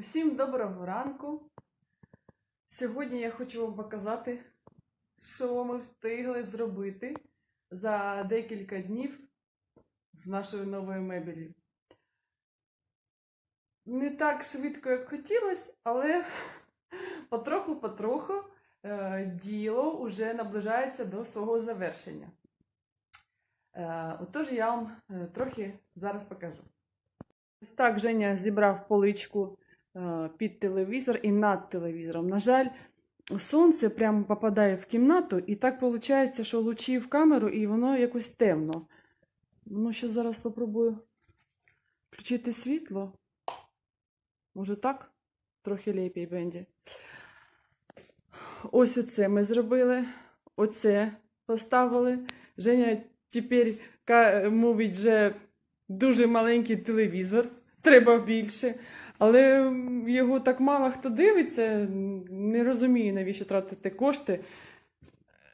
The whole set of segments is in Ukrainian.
Усім доброго ранку. Сьогодні я хочу вам показати, що ми встигли зробити за декілька днів з нашою новою мебелью. Не так швидко, як хотілося, але потроху-потроху е, діло вже наближається до свого завершення. Е, Отож, я вам е, трохи зараз покажу. Ось так Женя зібрав поличку під телевізор і над телевізором. На жаль, сонце прямо попадає в кімнату, і так виходить, що лучі в камеру, і воно якось темно. Ну, ще зараз спробую включити світло. Може так? Трохи ліпій Бенді. Ось оце ми зробили. Оце поставили. Женя тепер мовить вже дуже маленький телевізор, треба більше. Але його так мало хто дивиться, не розумію, навіщо тратити кошти,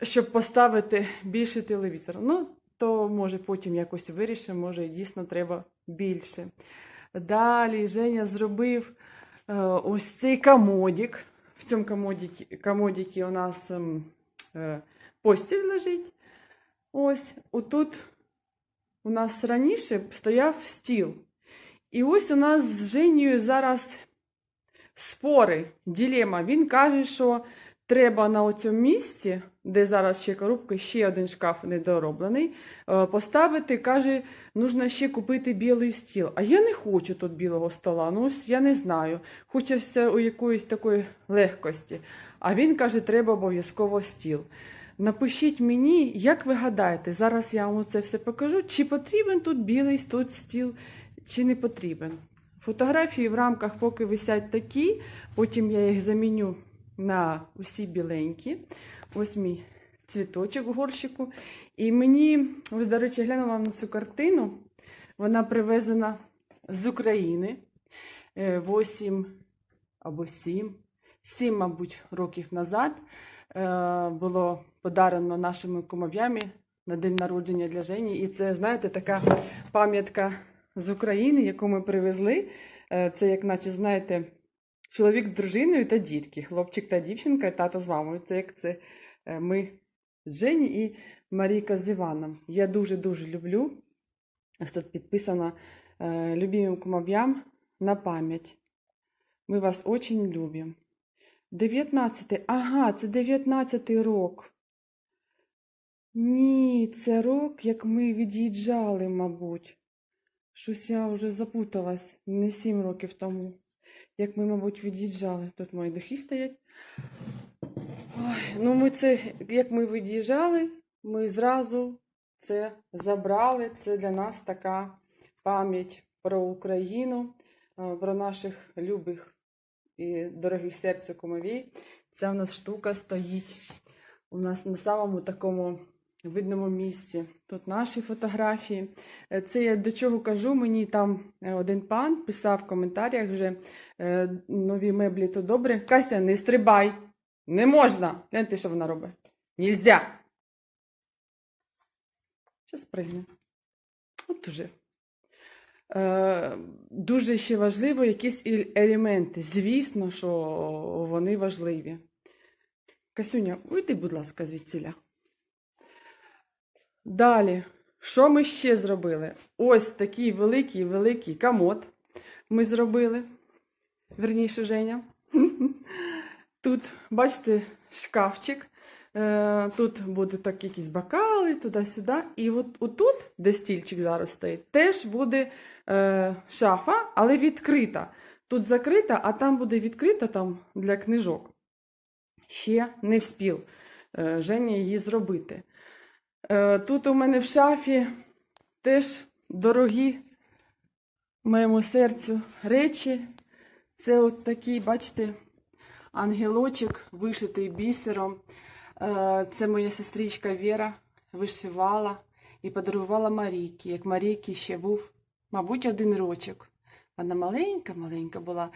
щоб поставити більший телевізор. Ну, то може потім якось вирішимо, може дійсно треба більше. Далі Женя зробив е, ось цей комодік. В цьому комодікі, комодікі у нас ем, е, постіль лежить. Ось, отут у нас раніше стояв стіл. І ось у нас з Женєю зараз спори, ділема. Він каже, що треба на цьому місці, де зараз ще коробка, ще один шкаф недороблений, е, поставити, каже, нужно ще купити білий стіл. А я не хочу тут білого стола. Ну, ось я не знаю. Хочеться у якоїсь такої легкості. А він каже, треба обов'язково стіл. Напишіть мені, як ви гадаєте, зараз я вам це все покажу, чи потрібен тут білий тут стіл, чи не потрібен. Фотографії в рамках поки висять такі, потім я їх заміню на усі біленькі. Ось мій цвіточок в горщику. І мені, ось, до речі, глянула на цю картину. Вона привезена з України 8 або 7, 7, мабуть, років назад. Е, Було подарено нашими кумов'ями на день народження для Жені. І це, знаєте, така пам'ятка з України, яку ми привезли. Е, Це, як наче, знаєте, чоловік з дружиною та дітки, хлопчик та дівчинка, і тато з мамою. Це як це е, ми з Жені і Марійка з Іваном. Я дуже-дуже люблю. Ось тут підписано е, любимим кумов'ям на пам'ять. Ми вас очень любимо. 19. Ага, це 19 рок. Ні, це рок, як ми від'їжджали, мабуть. Щось я вже запуталась не 7 років тому. Як ми, мабуть, від'їжджали. Тут мої духи стоять. Ой, ну ми це, як ми від'їжджали, ми зразу це забрали. Це для нас така пам'ять про Україну, про наших любих і дорогих серцю кумовій. Ця у нас штука стоїть у нас на самому такому видному місці. Тут наші фотографії. Е, Це я до чого кажу. Мені там е, один пан писав в коментарях вже е, нові меблі то добре. Кася, не стрибай! Не можна! Гляньте, що вона робить. Нельзя! Що спригне? От уже. Дуже ще важливо якісь елементи. Звісно, що вони важливі. Касюня, уйди, будь ласка, звідсіля. Далі, що ми ще зробили? Ось такий великий великий комод ми зробили. Верніше, Женя. Тут, бачите, шкафчик. Е, Тут будуть так якісь бокали, туди-сюди. І от отут, де стільчик зараз стоїть, теж буде е, шафа, але відкрита. Тут закрита, а там буде відкрита там для книжок. Ще не вспів е, Женя її зробити. Е, Тут у мене в шафі теж дорогі моєму серцю речі. Це от такий, бачите, ангелочок, вишитий бісером. Е, Це моя сестричка Віра вишивала і подарувала Марійки. Як Марійки ще був, мабуть, один рочок. Вона маленька-маленька була.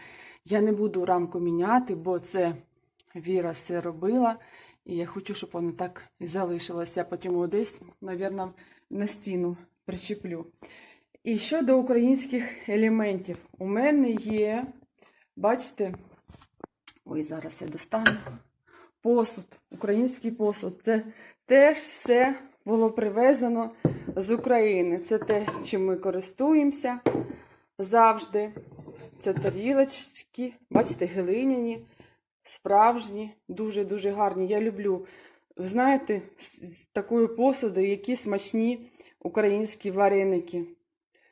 Я не буду рамку міняти, бо це Віра все робила. І я хочу, щоб воно так і залишилося. Я потім його десь, мабуть, на стіну причеплю. І щодо українських елементів, у мене є Бачите? Ой, зараз я достану. Посуд, український посуд. Це теж все було привезено з України. Це те, чим ми користуємося завжди. Це тарілочки, бачите, глиняні, справжні, дуже-дуже гарні. Я люблю, знаєте, з такою посудою, які смачні українські вареники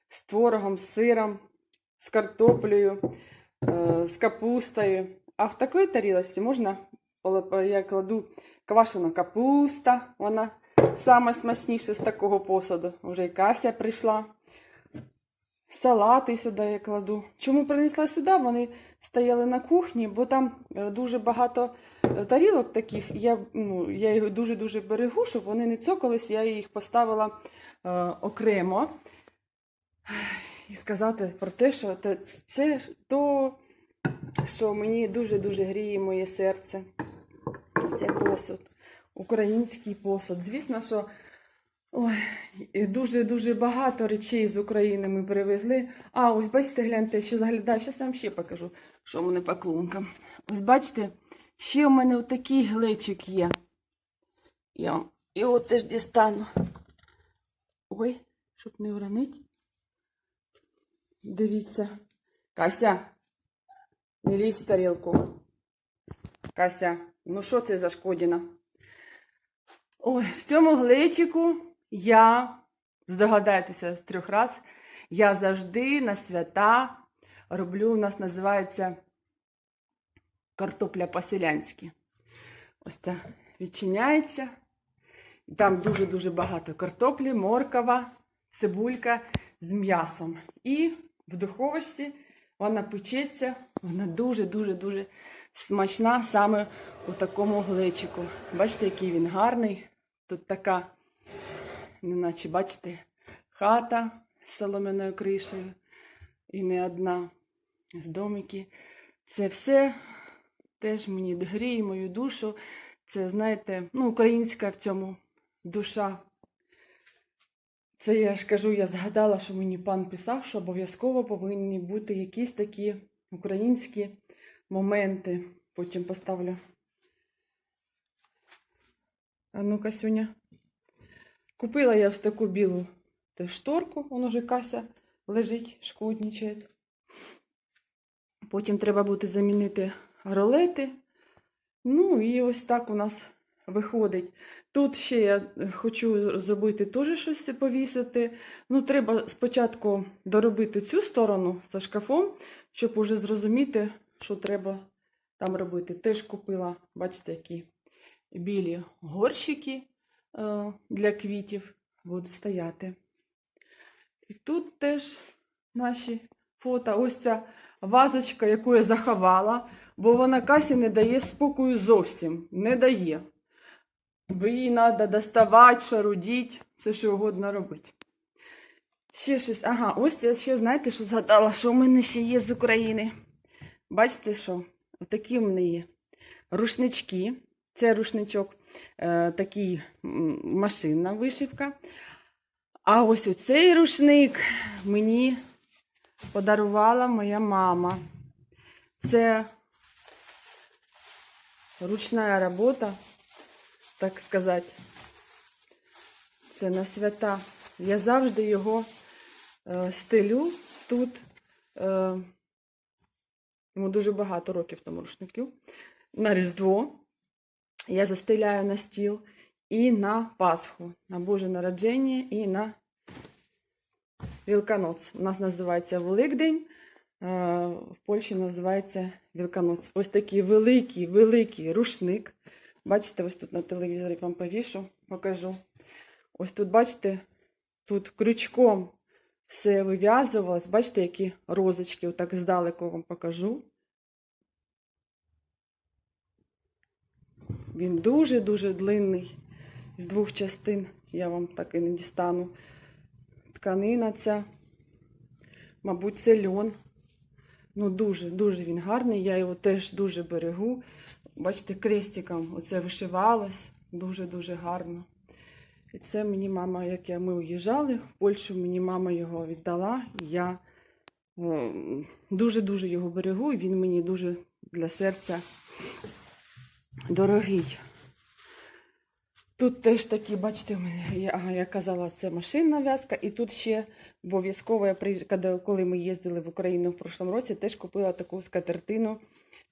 з творогом, з сиром, з картоплею, е, з капустою. А в такій тарілочці можна, я кладу квашена капуста, вона саме смачніша з такого посуду. Вже і Кася прийшла. Салати сюди я кладу. Чому принесла сюди? Вони стояли на кухні, бо там е, дуже багато е, тарілок таких. Я, ну, я їх дуже-дуже берегу, щоб вони не цокались. Я їх поставила е, окремо. І сказати про те, що це то, що мені дуже-дуже гріє моє серце. Це посуд. Український посуд. Звісно, що ой, дуже-дуже багато речей з України ми привезли. А, ось бачите, гляньте, що заглядаю. Зараз вам ще покажу, що в мене по клункам. Ось бачите, ще у мене отакий глечик є. Я вам його теж дістану. Ой, щоб не уронить. Дивіться. Кася, не лізь в тарілку. Кася, ну що це за шкодіна? Ой, в цьому глечику я, здогадайтеся з трьох раз, я завжди на свята роблю, у нас називається картопля по-селянськи. Ось це відчиняється. Там дуже-дуже багато картоплі, моркова, цибулька з м'ясом. І в духовочці вона печеться, вона дуже-дуже-дуже смачна саме у такому глечику. Бачите, який він гарний. Тут така, неначе, бачите, хата з соломяною кришею. І не одна з домики. Це все теж мені гріє мою душу. Це, знаєте, ну, українська в цьому душа. Це я ж кажу, я згадала, що мені пан писав, що обов'язково повинні бути якісь такі українські моменти. Потім поставлю. А ну, Касюня. Купила я ось таку білу шторку, воно вже Кася лежить, шкоднічає. Потім треба буде замінити ролети. Ну і ось так у нас виходить. Тут ще я хочу зробити теж щось повісити. Ну, треба спочатку доробити цю сторону за шкафом, щоб уже зрозуміти, що треба там робити. Теж купила, бачите, які білі горщики для квітів будуть стояти. І тут теж наші фото. Ось ця вазочка, яку я заховала, бо вона Касі не дає спокою зовсім. Не дає. Бо їй треба доставати, шарудіть, все що угодно робити. Ще щось. Ага, ось я ще, знаєте, що згадала, що у мене ще є з України. Бачите, що? Отакі в мене є рушнички. Це рушничок е, такий машинна вишивка. А ось оцей рушник мені подарувала моя мама. Це ручна робота, так сказати. Це на свята. Я завжди його е, стелю тут. Е, йому дуже багато років тому рушників. На Різдво. Я застеляю на стіл і на Пасху, на Боже народження і на Вілканоць. У нас називається Великдень, е, в Польщі називається Вілканоць. Ось такий великий, великий рушник. Бачите, ось тут на телевізорі вам повішу, покажу. Ось тут, бачите, тут крючком все вив'язувалось. Бачите, які розочки, отак здалеку вам покажу. Він дуже-дуже длинний, з двох частин. Я вам так і не дістану. Тканина ця, мабуть, це льон. Ну, дуже-дуже він гарний. Я його теж дуже берегу. Бачите, крестиком оце вишивалось. Дуже-дуже гарно. І це мені мама, як я, ми уїжджали в Польщу, мені мама його віддала. Я Ем, Дуже-дуже його берегу, і він мені дуже для серця дорогий. Тут теж такі, бачите, я, ага, я казала, це машинна в'язка, і тут ще обов'язково, коли ми їздили в Україну в прошлому році, теж купила таку скатертину,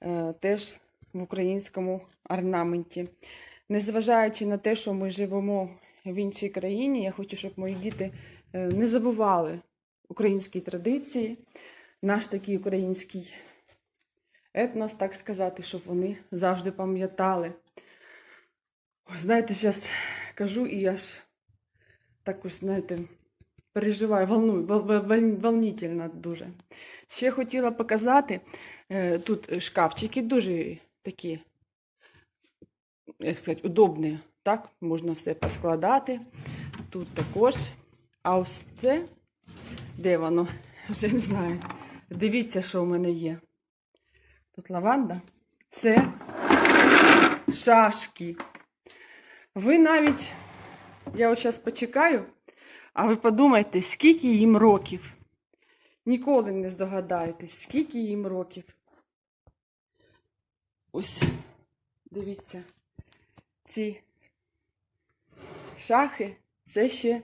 е, теж в українському орнаменті. Незважаючи на те, що ми живемо в іншій країні, я хочу, щоб мої діти е, не забували українські традиції, наш такий український етнос, так сказати, щоб вони завжди пам'ятали. Знаєте, зараз кажу і аж так знаєте, переживаю, волную, вол- вол- вол- волнительно дуже. Ще хотіла показати, е, тут шкафчики дуже такі, як сказати, удобні, так? Можна все поскладати. Тут також. А ось це, де воно? Вже не знаю. Дивіться, що в мене є. Тут лаванда. Це шашки. Ви навіть, я от зараз почекаю, а ви подумайте, скільки їм років. Ніколи не здогадаєтесь, скільки їм років. Ось, дивіться, ці шахи це ще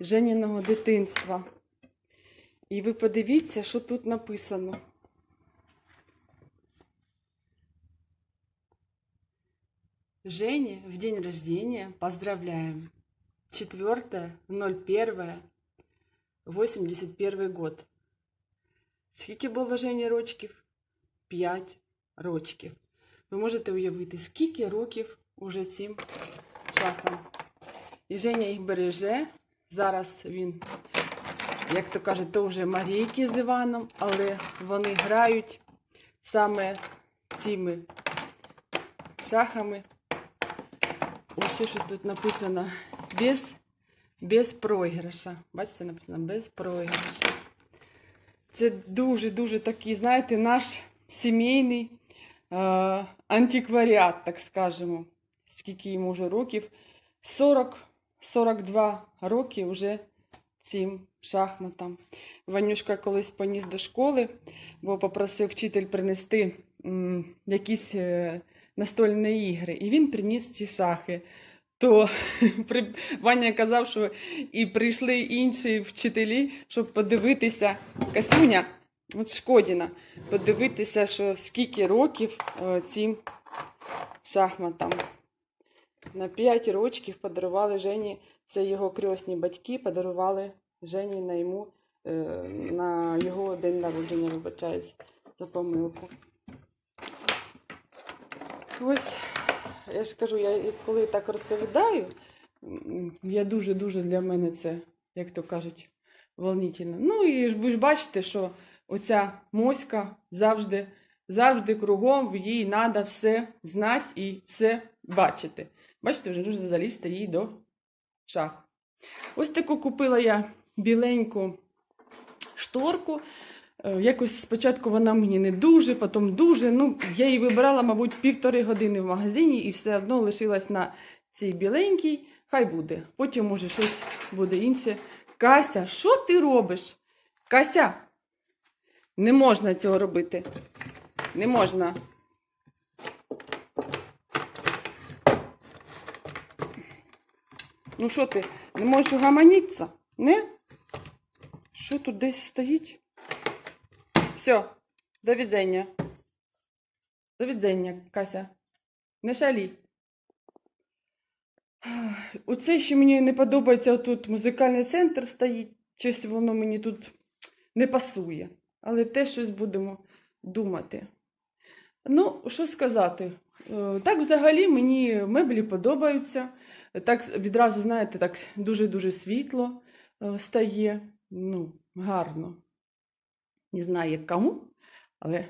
Женіного дитинства. І ви подивіться, що тут написано. Жене в день рождения поздравляем. 4.01.81 год. Скільки було Жені рочків? 5 рочків. Ви можете уявити, скільки років уже цим шахам. І Женя їх береже. Зараз він, як то кажуть, то вже Марійки з Іваном, але вони грають саме цими шахами. Ось ще щось тут написано без, без проіграша. Бачите, написано без проіграша. Це дуже-дуже такий, знаєте, наш сімейний е, антикваріат, так скажемо. Скільки йому вже років? 40-42 роки вже цим шахматам. Ванюшка колись поніс до школи, бо попросив вчитель принести м, якісь е, настольні ігри. І він приніс ці шахи. То Ваня казав, що і прийшли інші вчителі, щоб подивитися, Касюня, от Шкодіна, подивитися, що скільки років е, цим шахматам. На 5 років подарували Жені, це його крьосні батьки подарували Жені на йому е, на його день народження, вибачаюсь за помилку. Ось, я ж кажу, я коли так розповідаю, я дуже-дуже для мене це, як то кажуть, волнительно. Ну і ви ж бачите, що оця моська завжди, завжди кругом, їй треба все знати і все бачити. Бачите, вже дуже залізти їй до шах. Ось таку купила я біленьку шторку. Е, Якось спочатку вона мені не дуже, потім дуже. Ну, я її вибирала, мабуть, півтори години в магазині і все одно лишилась на цій біленькій. Хай буде. Потім, може, щось буде інше. Кася, що ти робиш? Кася, не можна цього робити. Не можна. Ну що ти, не можеш угаманитися? Не? Що тут десь стоїть? Все, до відзення. До відзення, Кася. Не шалі. Оце ще мені не подобається, тут музикальний центр стоїть. Щось воно мені тут не пасує. Але те щось будемо думати. Ну, що сказати? Е, Так, взагалі, мені меблі подобаються. Так відразу, знаєте, так дуже-дуже світло е, стає. Ну, гарно. Не знаю, як кому, але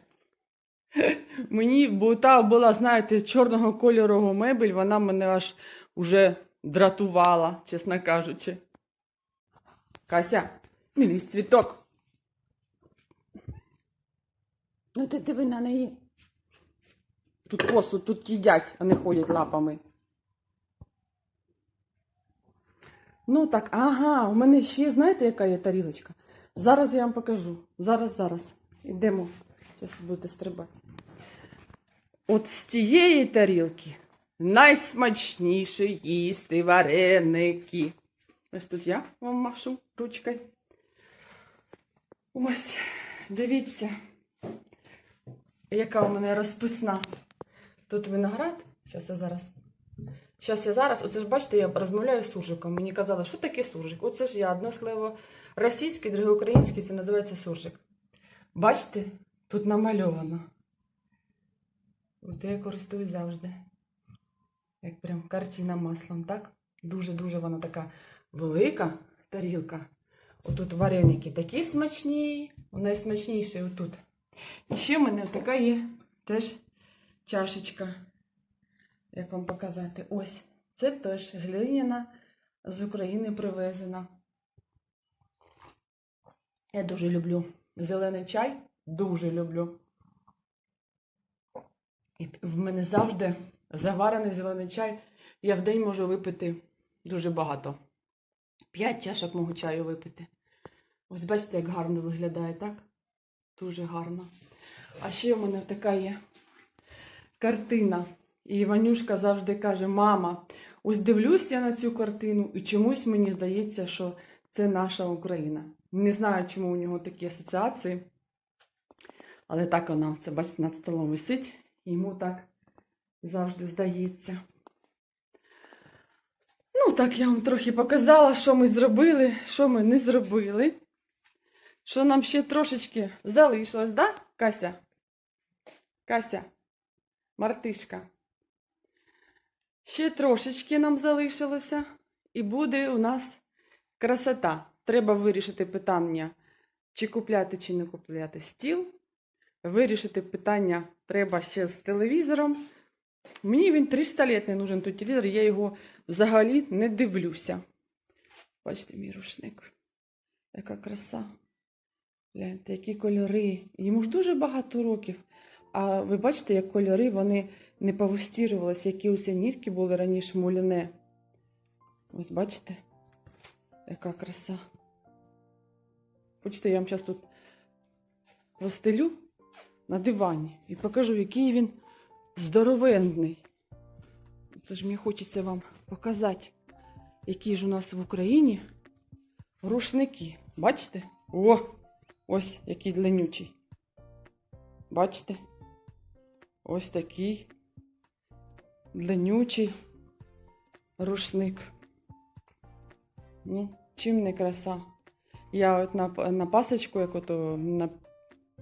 мені, бо та була, знаєте, чорного кольору мебель, вона мене аж уже дратувала, чесно кажучи. Кася, не цвіток. Ну ти диви на неї. Тут посуд, тут їдять, а не ходять лапами. Ну так, ага, у мене ще, знаєте, яка є тарілочка? Зараз я вам покажу. Зараз, зараз. Йдемо. Зараз будете стрибати. От з цієї тарілки найсмачніше їсти вареники. Ось тут я вам машу ручкою. Ось, дивіться, яка у мене розписна. Тут виноград. Зараз я зараз. Зараз я зараз, оце ж бачите, я розмовляю з суржиком. Мені казали, що таке суржик? Оце ж я одне слово російське, друге українське, це називається суржик. Бачите, тут намальовано. От я користуюсь завжди. Як прям картина маслом, так? Дуже-дуже вона така велика тарілка. Отут вареники такі смачні, найсмачніші отут. І ще в мене така є теж чашечка. Як вам показати? Ось. Це теж глиняна з України привезена. Я дуже люблю зелений чай. Дуже люблю. І в мене завжди заварений зелений чай. Я в день можу випити дуже багато. П'ять чашок можу чаю випити. Ось бачите, як гарно виглядає, так? Дуже гарно. А ще в мене така є картина. І Іванюшка завжди каже: Мама, ось дивлюсь я на цю картину, і чомусь мені здається, що це наша Україна. Не знаю, чому у нього такі асоціації. Але так вона, це бачите, над столом висить, йому так завжди здається. Ну, так я вам трохи показала, що ми зробили, що ми не зробили. Що нам ще трошечки залишилось, да, Кася? Кася, Мартишка. Ще трошечки нам залишилося, і буде у нас красота. Треба вирішити питання, чи купляти, чи не купляти стіл. Вирішити питання треба ще з телевізором. Мені він 300 літ не нужен той телевізор, я його взагалі не дивлюся. Бачите, мій рушник. Яка краса. Гляньте, які кольори. Йому ж дуже багато років. А ви бачите, як кольори вони не повистірювалися, які уся нітки були раніше муляне. Ось бачите, яка краса. Хочете, я вам зараз тут розстелю на дивані і покажу, який він здоровенний. Це ж мені хочеться вам показати, які ж у нас в Україні рушники. Бачите? О! Ось який длинючий. Бачите? Ось такий длинючий рушник. Ну, чим не краса. Я от на, на пасочку, як ото на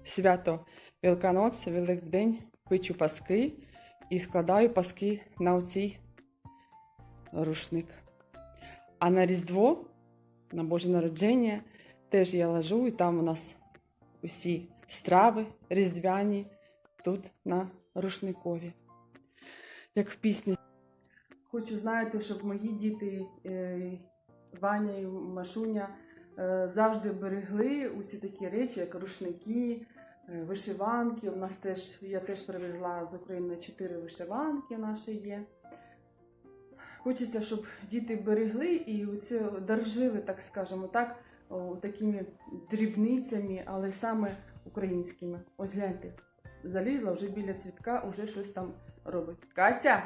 свято Великоноць, Великдень, печу паски і складаю паски на оцій рушник. А на Різдво, на Боже народження, теж я ложу, і там у нас усі страви різдвяні тут на рушникові. Як в пісні. Хочу, знаєте, щоб мої діти е, Ваня і Машуня завжди берегли усі такі речі, як рушники, е, вишиванки. У нас теж я теж привезла з України чотири вишиванки наші є. Хочеться, щоб діти берегли і оце дорожили, так скажемо так, такими дрібницями, але саме українськими. Ось гляньте, залізла вже біля цвітка, вже щось там робить. Кася!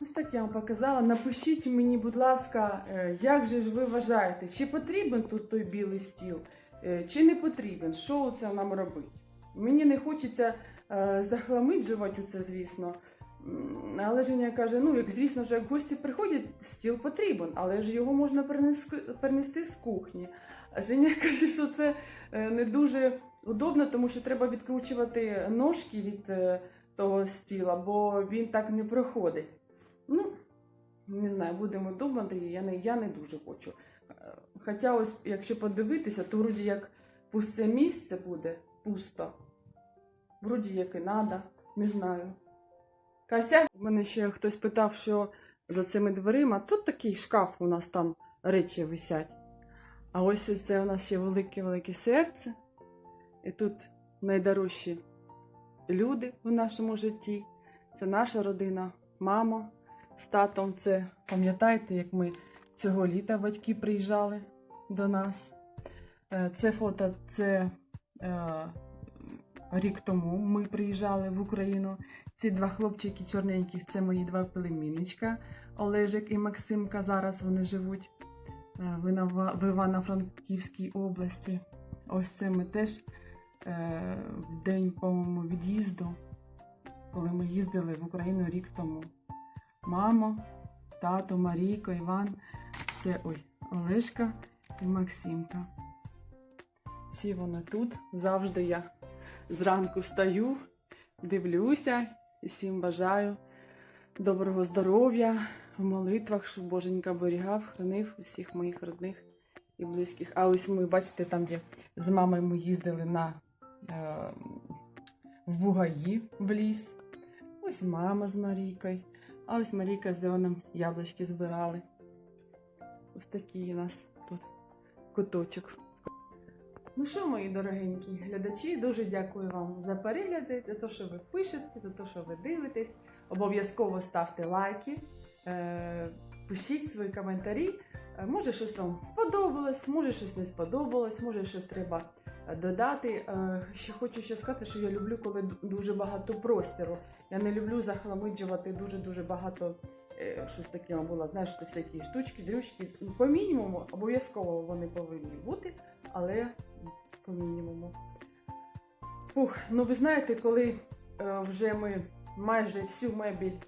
Ось так я вам показала. Напишіть мені, будь ласка, е, як же ж ви вважаєте, чи потрібен тут той білий стіл, е, чи не потрібен? Що це нам робить? Мені не хочеться е, захламиджувати це, звісно. Але Женя каже: ну, як звісно, що як гості приходять, стіл потрібен, але ж його можна перенести, з кухні. Женя каже, що це не дуже удобно, тому що треба відкручувати ножки від того стіла, бо він так не проходить. Ну, не знаю, будемо думати, я не, я не дуже хочу. Е, Хоча, ось, якщо подивитися, то вроді як пусте місце буде пусто. Вроді як і надо, не знаю. Кася, у мене ще хтось питав, що за цими дверима. Тут такий шкаф у нас там речі висять. А ось ось це у нас ще велике-велике серце. І тут найдорожчі люди в нашому житті. Це наша родина, мама з татом. Це пам'ятаєте, як ми цього літа батьки приїжджали до нас. Е, Це фото це е, рік тому ми приїжджали в Україну. Ці два хлопчики чорненьких це мої два племінничка Олежик і Максимка. Зараз вони живуть е, в Івано-Франківській області. Ось це ми теж е, в день, по-моєму, від'їзду, коли ми їздили в Україну рік тому. Мамо, тато, Марійко, Іван, це ой, Олешка і Максимка. Всі вони тут. Завжди я зранку встаю, дивлюся і всім бажаю доброго здоров'я в молитвах, щоб Боженька оберігав, хранив усіх моїх родних і близьких. А ось ми, бачите, там, де з мамою ми їздили на, е, в Бугаї в ліс. Ось мама з Марійкою. А ось Марійка з Леоном яблучки збирали. Ось такий у нас тут куточок. Ну що, мої дорогенькі глядачі, дуже дякую вам за перегляди, за те, що ви пишете, за те, що ви дивитесь. Обов'язково ставте лайки, е, пишіть свої коментарі. Е, Може, щось вам сподобалось, може щось не сподобалось, може щось треба е, додати. Е, Ще хочу ще сказати, що я люблю, коли дуже багато простіру. Я не люблю захламиджувати дуже-дуже багато щось таке було. Знаєш, що всякі штучки, дрючки. По мінімуму обов'язково вони повинні бути, але по мінімуму. Фух, ну ви знаєте, коли вже ми майже всю мебіль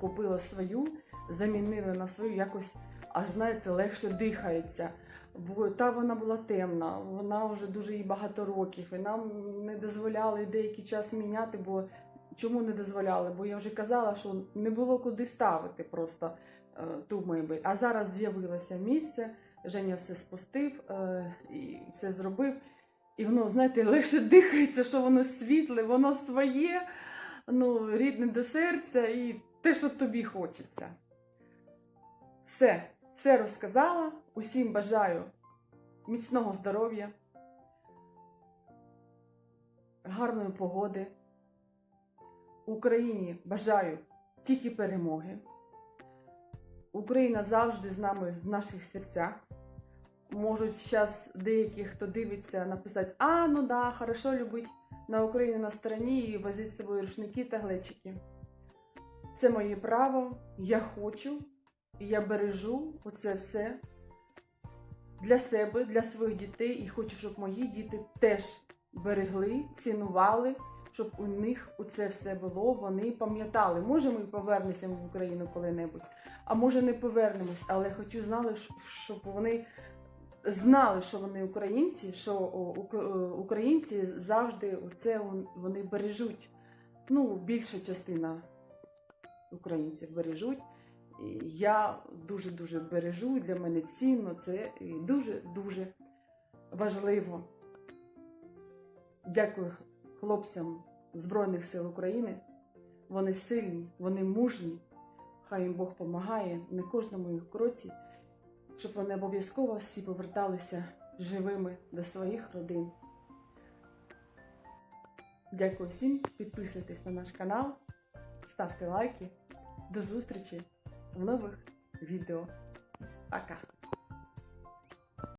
купили свою, замінили на свою, якось аж знаєте, легше дихається. Бо та вона була темна, вона вже дуже їй багато років, і нам не дозволяли деякий час міняти, бо чому не дозволяли? Бо я вже казала, що не було куди ставити просто е, ту мебель. А зараз з'явилося місце, Женя все спустив е, і все зробив. І воно, знаєте, легше дихається, що воно світле, воно своє, ну, рідне до серця і те, що тобі хочеться. Все, все розказала. Усім бажаю міцного здоров'я, гарної погоди. Україні бажаю тільки перемоги. Україна завжди з нами в наших серцях. Можуть зараз деякі, хто дивиться, написати: А, ну да, хорошо любить на Україні на стороні і возить з собою рушники та глечики. Це моє право, я хочу, і я бережу оце все для себе, для своїх дітей, і хочу, щоб мої діти теж берегли, цінували, щоб у них це все було, вони пам'ятали. Може, ми повернемося в Україну коли-небудь, а може не повернемось, але хочу знали, щоб вони знали, що вони українці, що е, українці завжди це вони бережуть. Ну, більша частина українців бережуть. Я дуже-дуже бережу, і для мене цінно це дуже-дуже важливо. Дякую хлопцям Збройних сил України. Вони сильні, вони мужні. Хай їм Бог допомагає на кожному їх кроці, щоб вони обов'язково всі поверталися живими до своїх родин. Дякую всім, підписуйтесь на наш канал, ставте лайки. До зустрічі в нових відео. Пока!